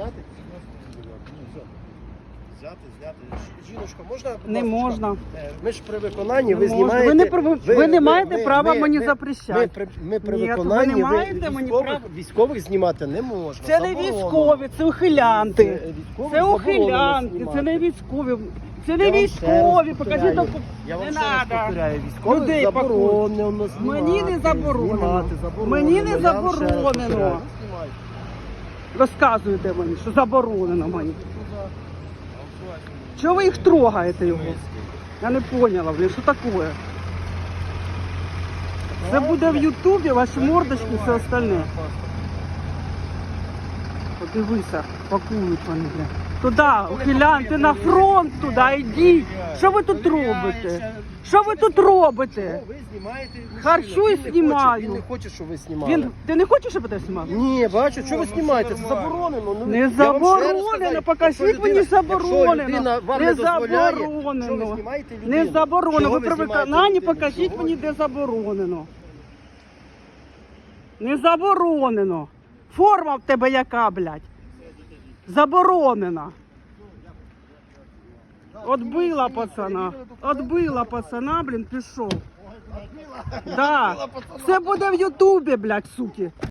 Зняти? Взяти, зняти. Жіночка, можна? Не можна. Е, Ми ж при виконанні, Не ви знімаєте. Ви не при- ви не маєте права мені Ми, запрещати. при, ми при Ні, ви виконанні не маєте мені військових, права. військових знімати не можна. Це не заборонено. військові, це ухилянти. Це військових Це заборонено ухилянти, це не військові. Це Я не вам ще військові. Покажіть повторяю. документи. Я вам Не ще раз надо. повторяю, військових Людей заборонено знімати. Мені не заборонено. Знімати заборонено. Мені не Я вам ще раз заборонено. повторяю. Розказуєте мені, що заборонено мені. Чого ви їх трогаєте його? Я не поняла, блін, що таке? Це буде в Ютубі, ваші мордочки і все остальне. Подивися, пакують вони, бля. Туди, ухилянти на фронт туди, йдіть. Що ви тут робите? Що ви тут робите? Ви знімаєте мужчину, Харчуюсь, він не знімаю. хоче- Він не хоче, щоб ви знімали. Він, ти не хочеш, щоб я тебе знімав? Ні, бачу, що ви знімаєте? Це заборонено. Ну, Не я вам ще раз заборонено, сказав, покажіть якщо мені людина- заборонено. Якщо людина вам Не не дозволяє, заборонено. що ви знімаєте людину? Не заборонено. Чого Ви при знімаєте виконанні людину? покажіть Чого? мені, де заборонено. Не заборонено. Форма в тебе яка, блядь? Заборонена. Отбила пацана. Отбила пацана, блін, пішов. Да. Все буде в Ютубі, блядь, суки.